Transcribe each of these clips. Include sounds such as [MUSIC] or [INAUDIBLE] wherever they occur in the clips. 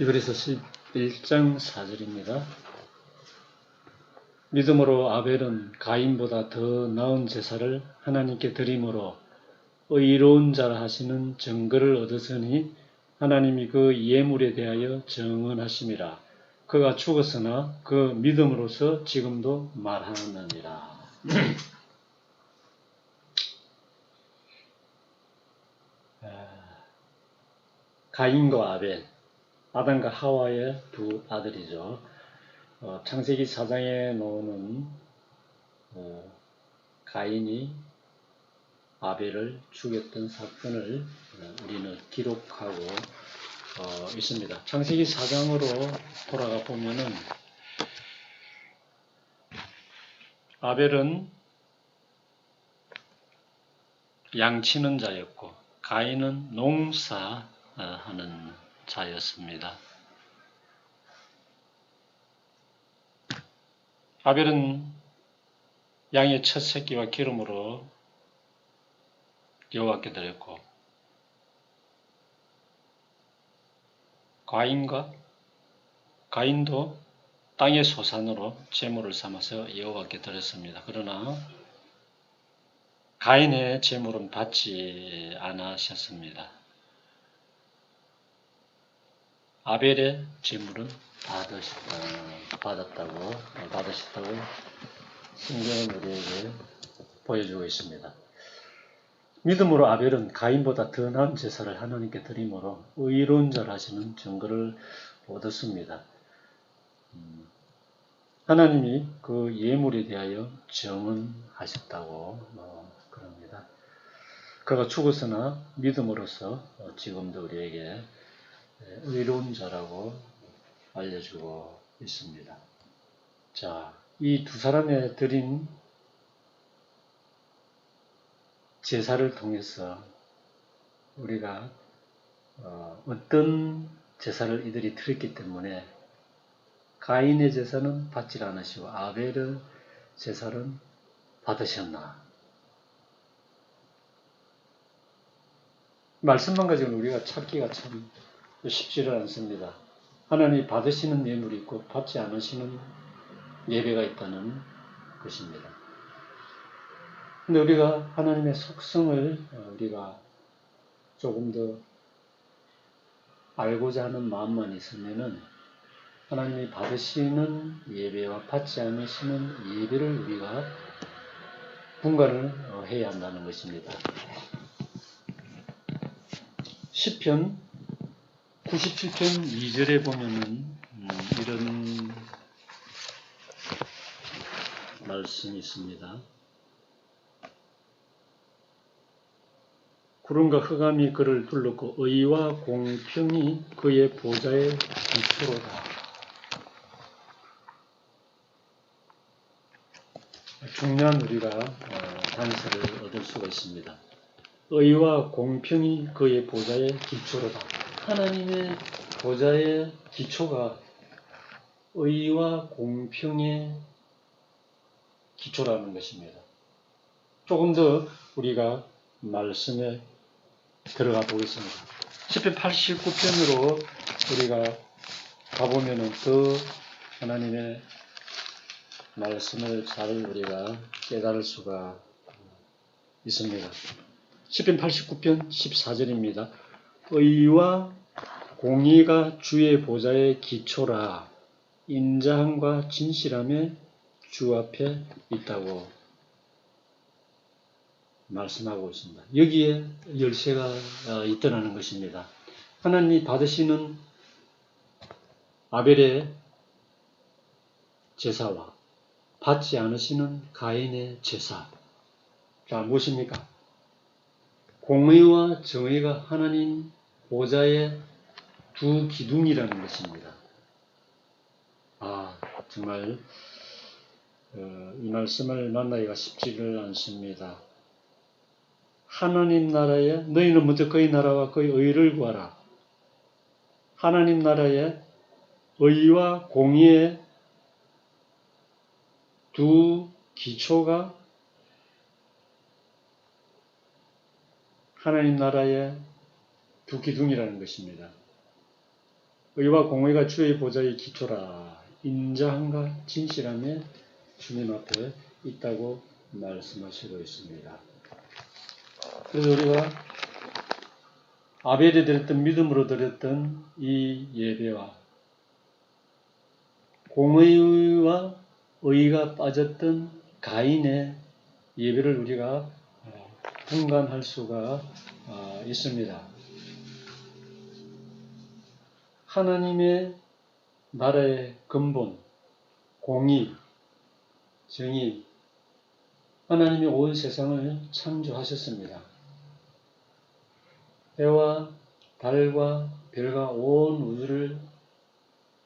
이브리서 11장 4절입니다. 믿음으로 아벨은 가인보다 더 나은 제사를 하나님께 드림으로 의로운 자라 하시는 증거를 얻었으니 하나님이 그 예물에 대하여 정언하심이라. 그가 죽었으나 그 믿음으로서 지금도 말하느니라. [CLEARS THROAT] 아, 가인과 아벨, 아담과 하와의 두 아들이죠. 어, 창세기 4장에 나오는 어, 가인이 아벨을 죽였던 사건을 어, 우리는 기록하고 어, 있습니다. 창세기 4장으로 돌아가 보면은 아벨은 양치는 자였고 가인은 농사하는 자였습니다. 아벨은 양의 첫 새끼와 기름으로 여호와께 드렸고 가인과 가인도 땅의 소산으로 제물을 삼아서 여호와께 드렸습니다. 그러나 가인의 제물은 받지 않으셨습니다. 아벨의 제물은 받으셨다, 받았다고 받으셨다고 성경은 우리에게 보여주고 있습니다. 믿음으로 아벨은 가인보다 더 나은 제사를 하나님께 드림으로 의로운 자라 하시는 증거를 얻었습니다. 음, 하나님이 그 예물에 대하여 정언하셨다고 어, 그럽니다. 그가 죽었으나 믿음으로써 어, 지금도 우리에게 의로운 자라고 알려주고 있습니다. 자, 이 두 사람의 드린 제사를 통해서 우리가 어, 떤 제사를 이들이 드렸기 때문에 가인의 제사는 받지 않으시고 아벨의 제사는 받으셨나? 말씀만 가지고 우리가 찾기가 참 쉽지를 않습니다. 하나님이 받으시는 예물이 있고 받지 않으시는 예배가 있다는 것입니다. 근데 우리가 하나님의 속성을 어, 우리가 조금 더 알고자 하는 마음만 있으면은 하나님이 받으시는 예배와 받지 않으시는 예배를 우리가 분간을 어, 해야 한다는 것입니다. 시편 97편 2절에 보면은 음, 이런 말씀이 있습니다. 구름과 흑암이 그를 둘렀고 의와 공평이 그의 보좌의 기초로다. 중요한 우리가 어, 단서를 얻을 수가 있습니다. 의와 공평이 그의 보좌의 기초로다. 하나님의 보좌의 기초가 의와 공평의 기초라는 것입니다. 조금 더 우리가 말씀에 들어가 보겠습니다. 10편 89편으로 우리가 가보면은 더 하나님의 말씀을 잘 우리가 깨달을 수가 있습니다. 10편 89편 14절입니다. 의와 공의가 주의 보좌의 기초라 인자함과 진실함에 주 앞에 있다고 말씀하고 있습니다. 여기에 열쇠가 어, 있더라는 것입니다. 하나님이 받으시는 아벨의 제사와 받지 않으시는 가인의 제사. 자, 무엇입니까? 공의와 정의가 하나님 보좌의 두 기둥이라는 것입니다. 아, 정말 어, 이 말씀을 만나기가 쉽지를 않습니다. 하나님 나라에 너희는 먼저 그의 나라와 그의 의를 구하라. 하나님 나라의 의와 공의의 두 기초가 하나님 나라의 두 기둥이라는 것입니다. 의와 공의가 주의 보좌의 기초라. 인자함과 진실함에 주님 앞에 있다고 말씀하시고 있습니다. 그래서 우리가 아벨이 드렸던 믿음으로 드렸던 이 예배와 공의와 의가 빠졌던 가인의 예배를 우리가 어, 분간할 수가 어, 있습니다. 하나님의 나라의 근본, 공의, 정의, 하나님이 온 세상을 창조하셨습니다. 해와 달과 별과 온 우주를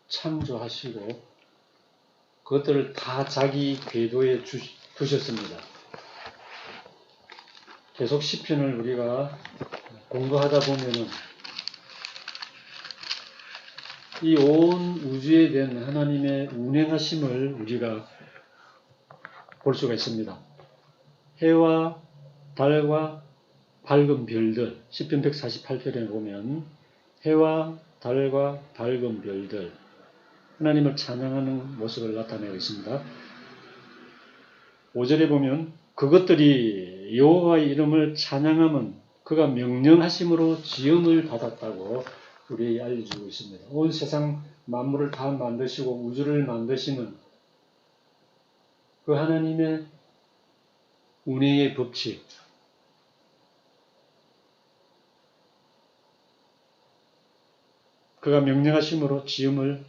창조하시고 그것들을 다 자기 궤도에 주, 두셨습니다. 계속 시편을 우리가 공부하다 보면은 이 온 우주에 대한 하나님의 운행하심을 우리가 볼 수가 있습니다. 해와 달과 밝은 별들, 10편 148편에 보면 해와 달과 밝은 별들, 하나님을 찬양하는 모습을 나타내고 있습니다. 5절에 보면 그것들이 여호와의 이름을 찬양하면 그가 명령하심으로 지음을 받았다고 우리 알려주고 있습니다. 온 세상 만물을 다 만드시고 우주를 만드시는 그 하나님의 운행의 법칙, 그가 명령하심으로 지음을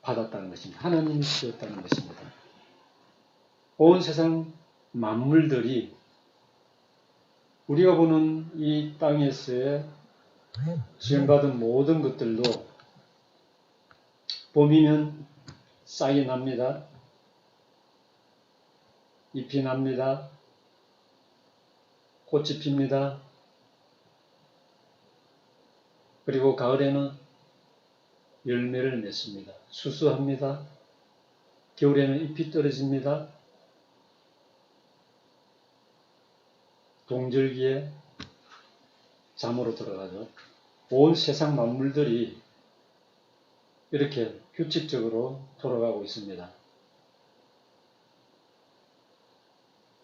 받았다는 것입니다. 하나님이 지었다는 것입니다. 온 세상 만물들이 우리가 보는 이 땅에서의 지음받은 모든 것들도 봄이면 싹이 납니다. 잎이 납니다. 꽃이 핍니다. 그리고 가을에는 열매를 맺습니다. 수수합니다. 겨울에는 잎이 떨어집니다. 동절기에 잠으로 들어가죠. 온 세상 만물들이 이렇게 규칙적으로 돌아가고 있습니다.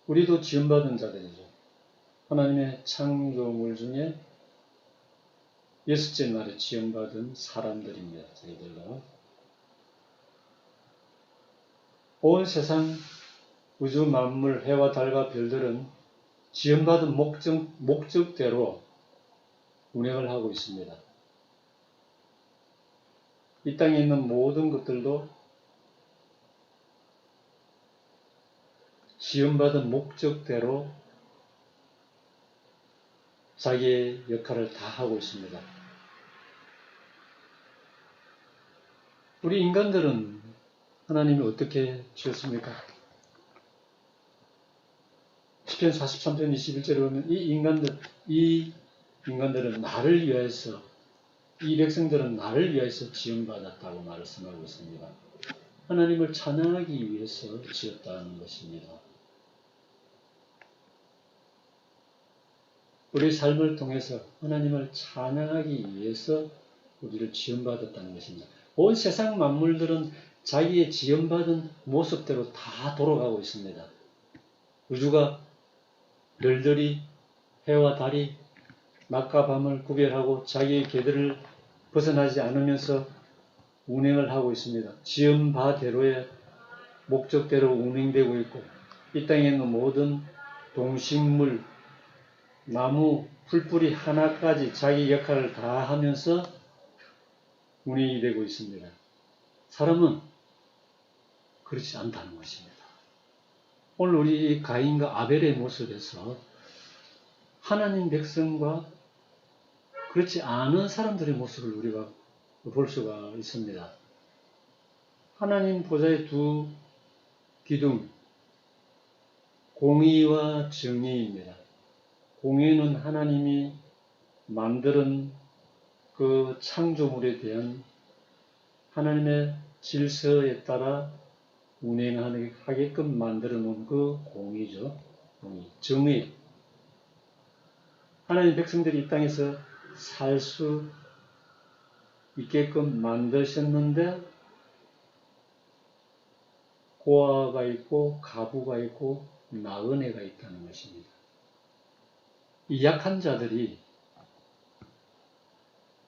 우리도 지음받은 자들이죠. 하나님의 창조물 중에 여섯째 날에 지음받은 사람들입니다. 저희들도. 온 세상 우주 만물, 해와 달과 별들은 지음받은 목적, 목적대로 운행을 하고 있습니다. 이 땅에 있는 모든 것들도 지음받은 목적대로 자기의 역할을 다 하고 있습니다. 우리 인간들은 하나님이 어떻게 지었습니까? 10편 43편 21절에 보면 이 인간들, 이 인간들은 나를 위해서, 이 백성들은 나를 위해서 지음받았다고 말씀하고 있습니다. 하나님을 찬양하기 위해서 지었다는 것입니다. 우리 삶을 통해서 하나님을 찬양하기 위해서 우리를 지음받았다는 것입니다. 온 세상 만물들은 자기의 지음받은 모습대로 다 돌아가고 있습니다. 우주가 별들이 해와 달이 낮과 밤을 구별하고 자기의 궤들을 벗어나지 않으면서 운행을 하고 있습니다. 지은 바대로의 목적대로 운행되고 있고 이 땅에 있는 모든 동식물, 나무, 풀뿌리 하나까지 자기 역할을 다 하면서 운행이 되고 있습니다. 사람은 그렇지 않다는 것입니다. 오늘 우리 가인과 아벨의 모습에서 하나님 백성과 그렇지 않은 사람들의 모습을 우리가 볼 수가 있습니다. 하나님 보좌의 두 기둥, 공의와 정의입니다. 공의는 하나님이 만드는 그 창조물에 대한 하나님의 질서에 따라 운행하게끔 만들어 놓은 그 공의죠. 공의. 정의. 하나님 백성들이 이 땅에서 살 수 있게끔 만드셨는데 고아가 있고 가부가 있고 나은애가 있다는 것입니다. 이 약한 자들이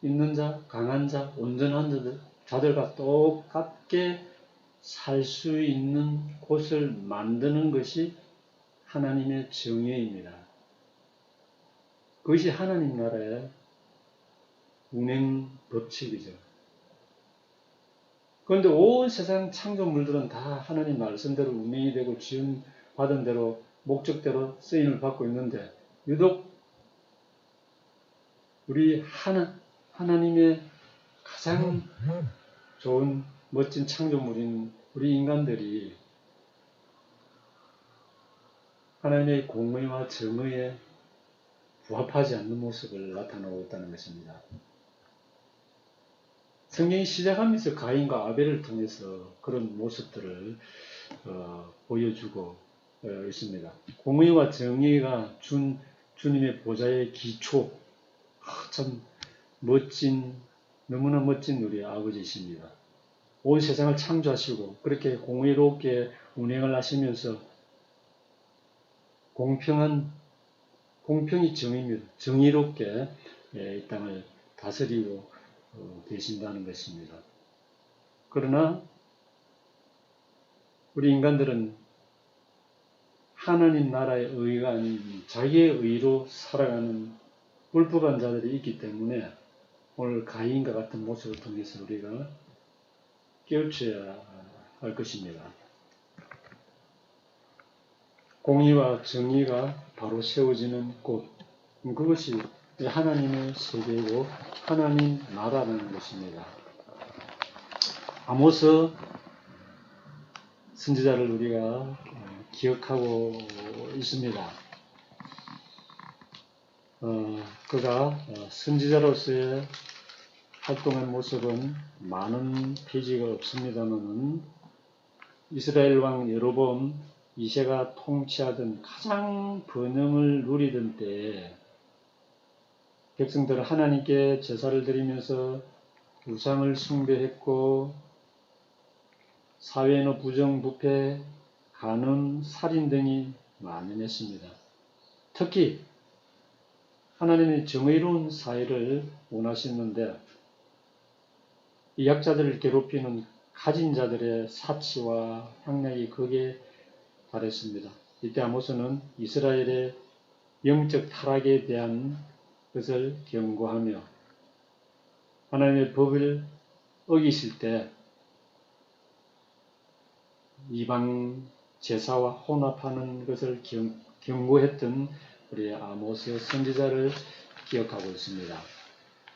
있는 자, 강한 자, 온전한 자들, 자들과 똑같게 살 수 있는 곳을 만드는 것이 하나님의 정의입니다. 그것이 하나님 나라의 운행 법칙이죠. 그런데 온 세상 창조물들은 다 하나님 말씀대로 운행이 되고 지은 받은 대로 목적대로 쓰임을 받고 있는데 유독 우리 하나 하나님의 가장 좋은 멋진 창조물인 우리 인간들이 하나님의 공의와 정의에 부합하지 않는 모습을 나타내고 있다는 것입니다. 성경이 시작하면서 가인과 아벨을 통해서 그런 모습들을 어, 보여주고 어, 있습니다. 공의와 정의가 준 주님의 보좌의 기초, 아, 참 멋진 너무나 멋진 우리 아버지십니다. 온 세상을 창조하시고 그렇게 공의롭게 운행을 하시면서 공평한 공평이 정의입니다. 정의롭게 예, 이 땅을 다스리고 어, 계신다는 것입니다. 그러나 우리 인간들은 하나님 나라의 의가 아닌 자기의 의로 살아가는 불법한 자들이 있기 때문에 오늘 가인과 같은 모습을 통해서 우리가 깨우쳐야 할 것입니다. 공의와 정의가 바로 세워지는 곳, 그것이 하나님의 세계이고 하나님 나라라는 것입니다. 아모스 선지자를 우리가 기억하고 있습니다. 어, 그가 선지자로서의 활동한 모습은 많은 페이지가 없습니다만은 이스라엘 왕 여로보암 2세가 통치하던 가장 번영을 누리던 때에 백성들은 하나님께 제사를 드리면서 우상을 숭배했고 사회의 부정부패, 간음, 살인 등이 만연했습니다. 특히 하나님의 정의로운 사회를 원하셨는데 이 약자들을 괴롭히는 가진 자들의 사치와 향락이 극에 달했습니다. 이때 아모스는 이스라엘의 영적 타락에 대한 것을 경고하며 하나님의 법을 어기실 때 이방 제사와 혼합하는 것을 경, 경고했던 우리 아모스 선지자를 기억하고 있습니다.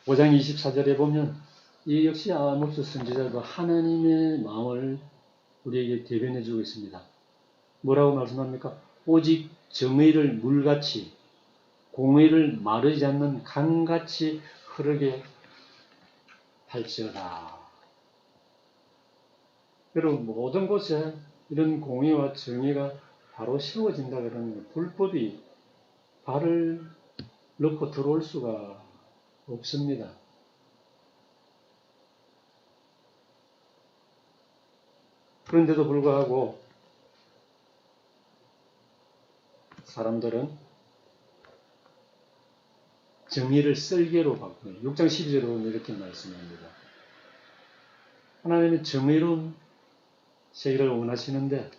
5장 24절에 보면 이 역시 아모스 선지자도 하나님의 마음을 우리에게 대변해 주고 있습니다. 뭐라고 말씀합니까? 오직 정의를 물같이 공의를 마르지 않는 강같이 흐르게 할지어다. 여러분 모든 곳에 이런 공의와 정의가 바로 세워진다 그러면 불법이 발을 넣고 들어올 수가 없습니다. 그런데도 불구하고 사람들은 정의를 썰개로 바꾸는 6장 12절에 보면 이렇게 말씀합니다. 하나님은 정의로운 세계를 원하시는데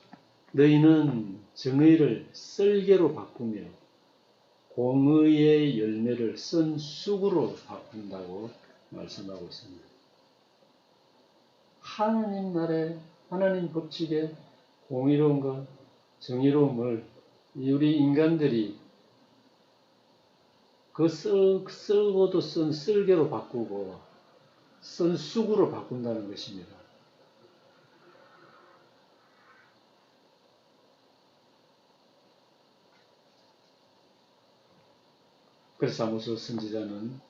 너희는 정의를 썰개로 바꾸며 공의의 열매를 쓴 쑥으로 바꾼다고 말씀하고 있습니다. 하나님 나라의 하나님 법칙의 공의로움과 정의로움을 우리 인간들이 그 써, 쓰고도 쓴 쓸개로 바꾸고 쓴 쑥으로 바꾼다는 것입니다. 그래서 아모스 선지자는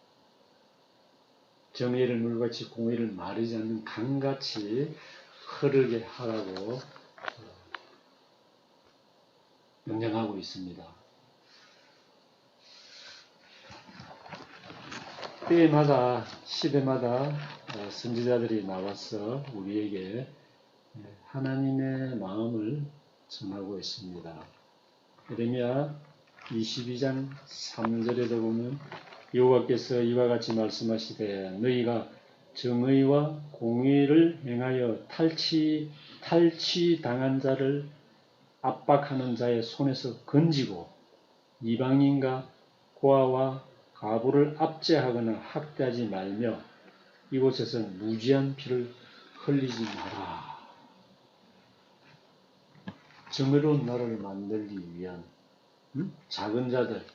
정의를 물같이 공의를 마르지 않는 강같이 흐르게 하라고 명령하고 있습니다. 때마다 시대마다 어, 선지자들이 나와서 우리에게 하나님의 마음을 전하고 있습니다. 예레미야 22장 3절에도 보면 여호와께서 이와 같이 말씀하시되 너희가 정의와 공의를 행하여 탈취 탈취 당한 자를 압박하는 자의 손에서 건지고 이방인과 고아와 가부를 압제하거나 학대하지 말며 이곳에서 무지한 피를 흘리지 마라. 정의로운 나라를 만들기 위한 음? 작은 자들,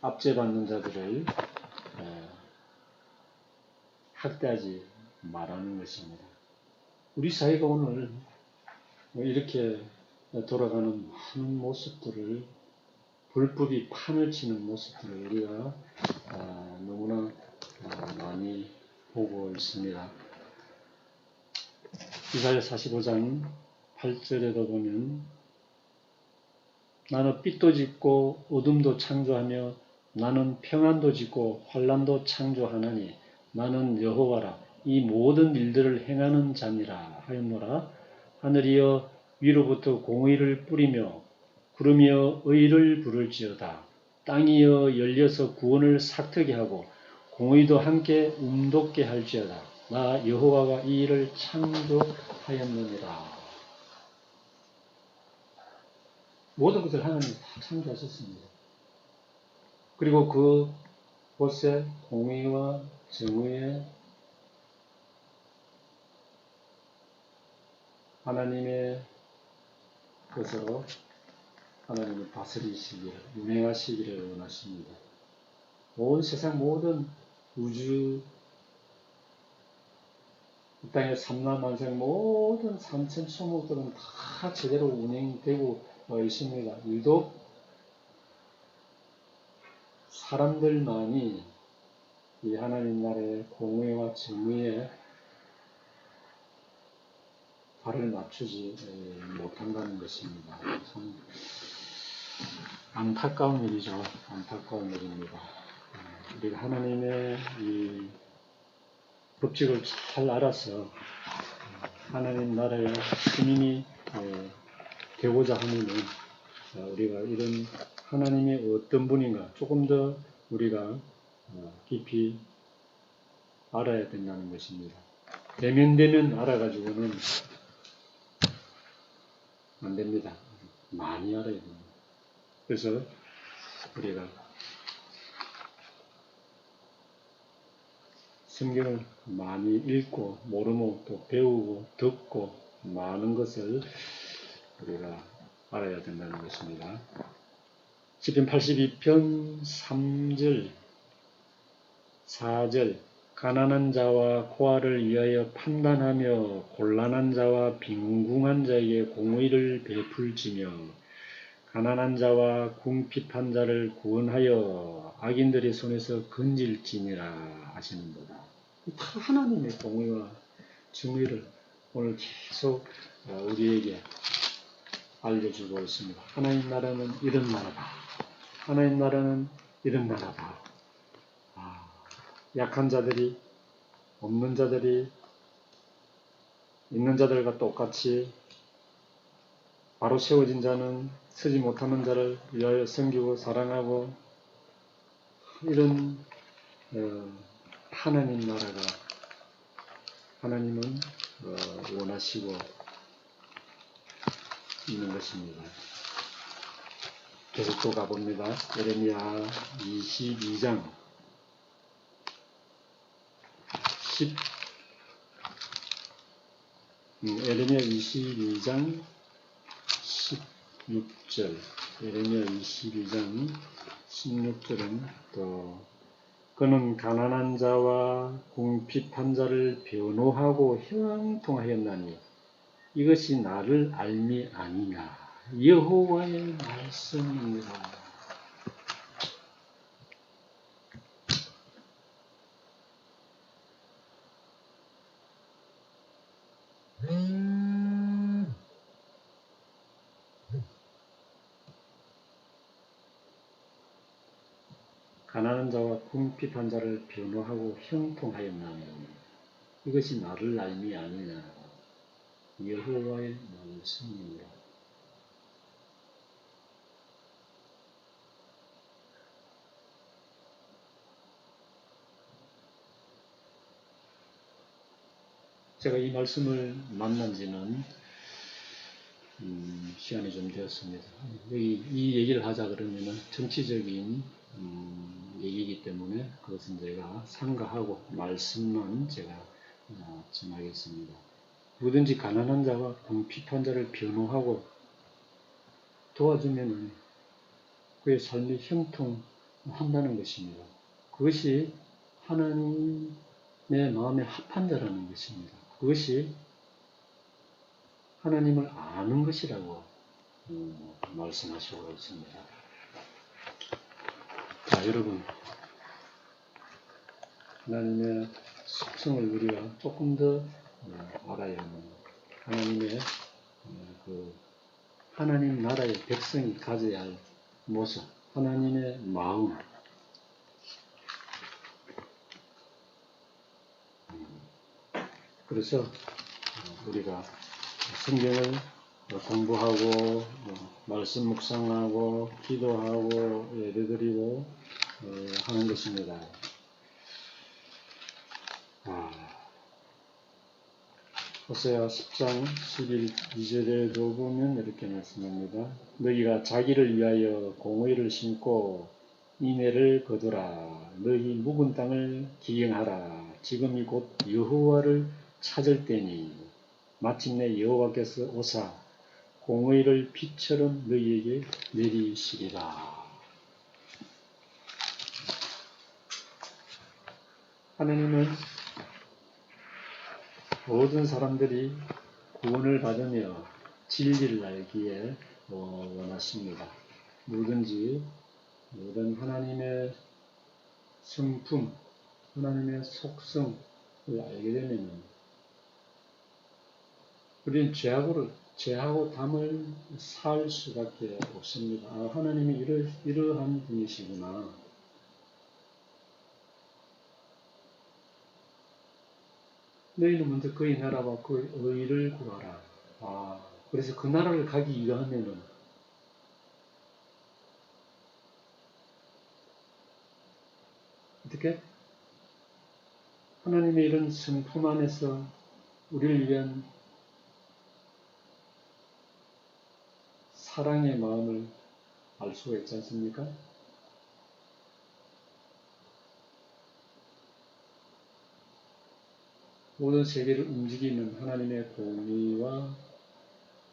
압제받는 자들을 에, 학대하지 말하는 것입니다. 우리 사회가 오늘 이렇게 돌아가는 많은 모습들을 불법이 판을 치는 모습들을 우리가 아, 너무나 아, 많이 보고 있습니다. 이사야 45장 8절에도 보면 나는 빛도 짓고 어둠도 창조하며 나는 평안도 짓고 환란도 창조하나니 나는 여호와라 이 모든 일들을 행하는 자니라 하였노라 하늘이여 위로부터 공의를 뿌리며 구름이여 의를 부를지어다. 땅이여 열려서 구원을 삭트게 하고 공의도 함께 움돋게 할지어다. 나 여호와가 이 일을 창조하였느니라. 모든 것을 하나님 다 창조하셨습니다. 그리고 그 곳에 공의와 정의의 하나님의 것으로 하나님이 다스리시기를, 운행하시기를 원하십니다. 온 세상 모든 우주, 이 땅의 삼라만생 모든 삼천 초목들은 다 제대로 운행되고 있습니다. 유독 사람들만이 이 하나님 나라의 공의와 정의에 발을 맞추지 못한다는 것입니다. 참 안타까운 일이죠. 안타까운 일입니다. 우리가 하나님의 이 법칙을 잘 알아서 하나님 나라의 시민이 되고자 하면은 우리가 이런 하나님이 어떤 분인가 조금 더 우리가 어, 깊이 알아야 된다는 것입니다. 대면대면 알아가지고는 안 됩니다. 많이 알아야 됩니다. 그래서 우리가 성경을 많이 읽고 모르면 또 배우고 듣고 많은 것을 우리가 알아야 된다는 것입니다. 시편 82편 3절 4절 가난한 자와 고아를 위하여 판단하며 곤란한 자와 빈궁한 자에게 공의를 베풀지며 가난한 자와 궁핍한 자를 구원하여 악인들의 손에서 건질지니라 하시는도다. 다 하나님의 공의와 정의를 오늘 계속 우리에게 알려주고 있습니다. 하나님 나라는 이런 나라다. 하나님 나라는 이런 나라다. 아, 약한 자들이 없는 자들이 있는 자들과 똑같이 바로 세워진 자는 서지 못하는 자를 위하여 섬기고 사랑하고 이런 어, 하나님 나라가 하나님은 어, 원하시고 있는 것입니다. 계속 또 가봅니다. 예레미야 22장 10 음, 에레미야 22장 16절 에레미야 22장 16절은 또 그는 가난한 자와 궁핍한 자를 변호하고 형통하였나니 이것이 나를 알미 아니냐. 여호와의 말씀입니다. 가난한 자와 궁핍한 자를 변호하고 형통하였나니 이것이 나를 알미 아니냐 여호와의 말씀이니라. 제가 이 말씀을 만난 지는 음, 시간이 좀 되었습니다. 여기 이 얘기를 하자 그러면은 정치적인 음, 얘기이기 때문에 그것은 제가 상가하고 말씀만 제가 어, 전하겠습니다. 누구든지 가난한 자와 궁핍한 자를 변호하고 도와주면 그의 삶이 형통한다는 것입니다. 그것이 하나님의 마음에 합한 자라는 것입니다. 그것이 하나님을 아는 것이라고 음, 말씀하시고 있습니다. 자, 여러분. 하나님의 속성을 우리가 조금 더 어, 알아야 합니다. 하나님의 어, 그 하나님 나라의 백성이 가져야 할 모습, 하나님의 마음. 그래서 어, 우리가 성경을 공부하고 어, 말씀 묵상하고 기도하고 예배드리고 어, 하는 것입니다. 아, 호세아 10장 11절에도 보면 이렇게 말씀합니다. 너희가 자기를 위하여 공의를 심고 인애를 거두라. 너희 묵은 땅을 기경하라. 지금이 곧 여호와를 찾을 때니 마침내 여호와께서 오사 공의를 빛처럼 너희에게 내리시리라. 하나님은 모든 사람들이 구원을 받으며 진리를 알기에 어, 원하십니다. 누구든지 모든 하나님의 성품, 하나님의 속성을 알게 되면 우리는 죄하고를 죄하고 담을 살 수밖에 없습니다. 아, 하나님이 이러, 이러한 분이시구나. 너희는 먼저 그의 나라와 그의 의를 구하라. 아, 그래서 그 나라를 가기 위하면은 어떻게? 하나님의 이런 성품 안에서 우리를 위한 사랑의 마음을 알 수가 있지 않습니까? 모든 세계를 움직이는 하나님의 공의와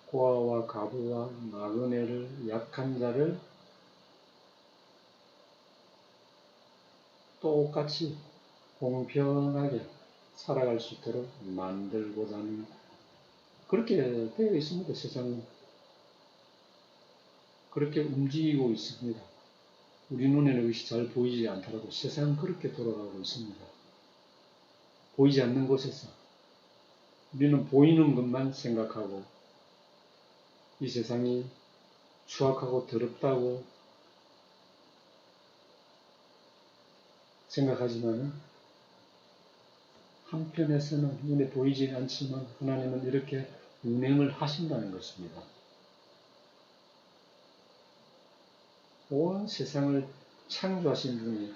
고아와 가부와 나그네를 약한 자를 똑같이 공평하게 살아갈 수 있도록 만들고자 하는 그렇게 되어 있습니다. 세상은. 그렇게 움직이고 있습니다. 우리 눈에는 그것이 잘 보이지 않더라도 세상은 그렇게 돌아가고 있습니다. 보이지 않는 곳에서 우리는 보이는 것만 생각하고 이 세상이 추악하고 더럽다고 생각하지만 한편에서는 눈에 보이지 않지만 하나님은 이렇게 운행을 하신다는 것입니다. 온 세상을 창조하신 분이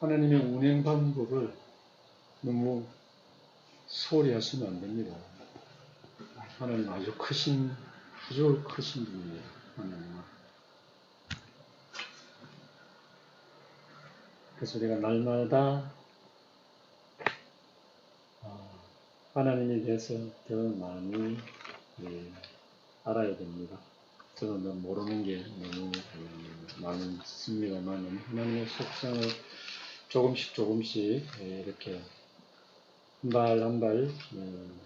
하나님의 운행 방법을 너무 소홀히 하시면 안 됩니다. 하나님 아주 크신, 아주 크신 분이에요. 하나님은. 그래서 우리가 날마다 하나님에 대해서 더 많이 예, 알아야 됩니다. 저는 모르는 게 너무 음, 많습니다만 하나님의 속성을 조금씩 조금씩 예, 이렇게 한 발 한발 음,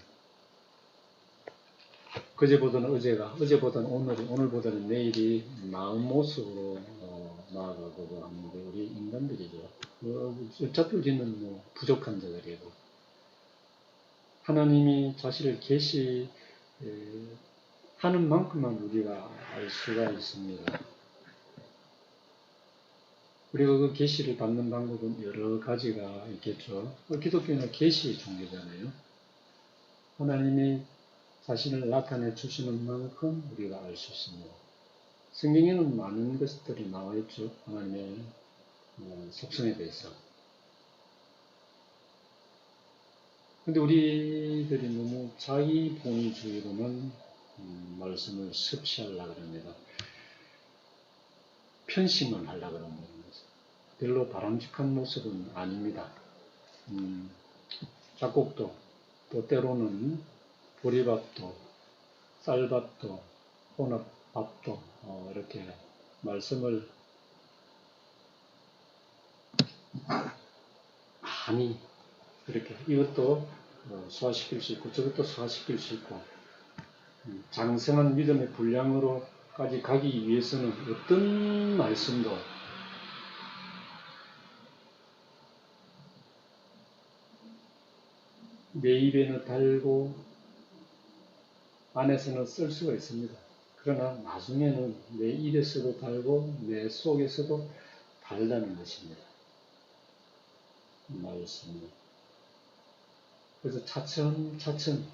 그제보다는 어제가 어제보다는 오늘이 오늘보다는 내일이 마음 모습으로 어, 나아가고 하는데 우리 인간들이죠. 뭐, 어차피 우리는 뭐 부족한 자들이고 하나님이 자신을 계시 에, 하는 만큼만 우리가 알 수가 있습니다. 우리가 그 계시를 받는 방법은 여러 가지가 있겠죠. 어, 기독교는 계시 종교잖아요. 하나님이 자신을 나타내 주시는 만큼 우리가 알 수 있습니다. 성경에는 많은 것들이 나와 있죠. 하나님의 어, 속성에 대해서. 근데 우리들이 너무 자기 본위주의로만 음, 말씀을 섭취하려고 합니다. 편심을 하려고 하는 거죠. 별로 바람직한 모습은 아닙니다. 음, 작곡도, 또 때로는 보리밥도, 쌀밥도, 혼합밥도, 어, 이렇게 말씀을 많이 이렇게 이것도 어, 소화시킬 수 있고 저것도 소화시킬 수 있고 음, 장성한 믿음의 분량으로까지 가기 위해서는 어떤 말씀도 내 입에는 달고 안에서는 쓸 수가 있습니다. 그러나 나중에는 내 입에서도 달고 내 속에서도 달다는 것입니다. 말씀이. 그래서 차츰 차츰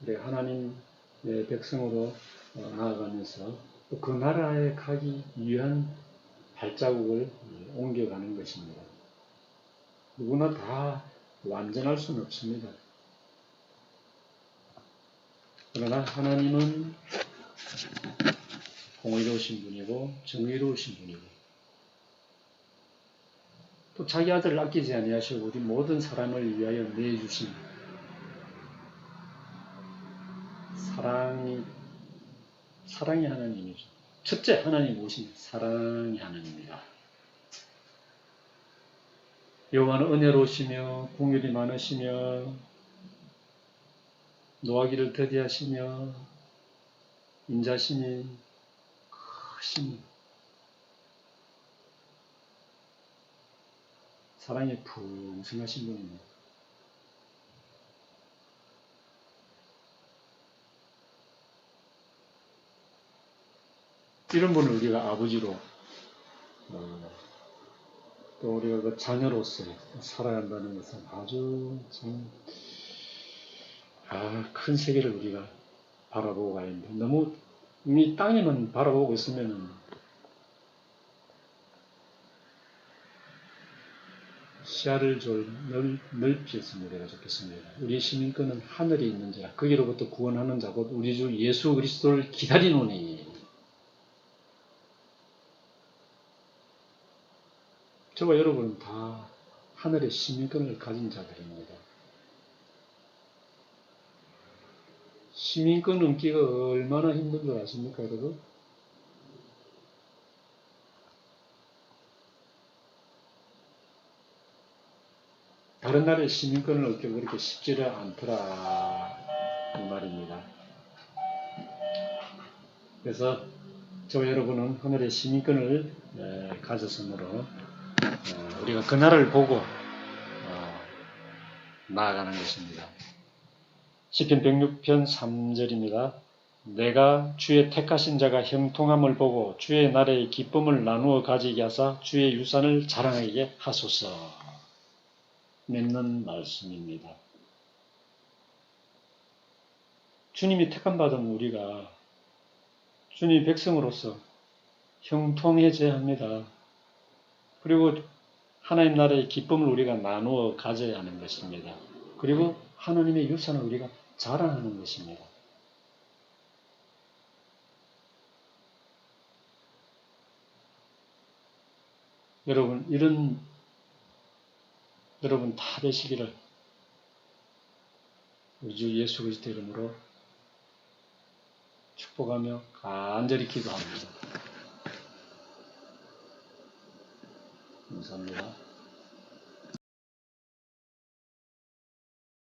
우리 하나님의 백성으로 어, 나아가면서 또그 나라에 가기 위한 발자국을 옮겨가는 것입니다. 누구나 다 완전할 수는 없습니다. 그러나 하나님은 공의로우신 분이고 정의로우신 분이고 또 자기 아들을 아끼지 아니하시고 우리 모든 사람을 위하여 내주신 사랑이 사랑이 하나님이죠. 첫째 하나님 오신 사랑이 하나님입니다. 여호와는 은혜로우시며 공율이 많으시며 노하기를 더디하시며 인자심이 크신 사랑이 풍성하신 분입니다. 이런 분을 우리가 아버지로 어, 또 우리가 그 자녀로서 살아야 한다는 것은 아주 참, 아, 큰 세계를 우리가 바라보고 가야 합니다. 너무 이 땅에만 바라보고 있으면 시야를 좀 넓, 했으면 우리가 좋겠습니다. 우리 시민권은 하늘에 있는 자라 거기로부터 구원하는 자 곧 우리 주 예수 그리스도를 기다리노니 저와 여러분은 다 하늘의 시민권을 가진 자들입니다. 시민권 얻기가 얼마나 힘든 줄 아십니까, 여러분? 다른 나라의 시민권을 얻기가 그렇게 쉽지를 않더라, 이 말입니다. 그래서 저와 여러분은 하늘의 시민권을 에, 가졌으므로 어, 우리가 그 나라를 보고 어, 나아가는 것입니다. 시편 106편 3절입니다. 내가 주의 택하신 자가 형통함을 보고 주의 나라의 기쁨을 나누어 가지게 하사 주의 유산을 자랑하게 하소서. 맺는 말씀입니다. 주님이 택함받은 우리가 주님 백성으로서 형통해져야 합니다. 그리고 하나님 나라의 기쁨을 우리가 나누어 가져야 하는 것입니다. 그리고 하나님의 유산을 우리가 자랑하는 것입니다. 여러분, 이런, 여러분 다 되시기를 우리 주 예수 그리스도 이름으로 축복하며 간절히 기도합니다. 감사합니다.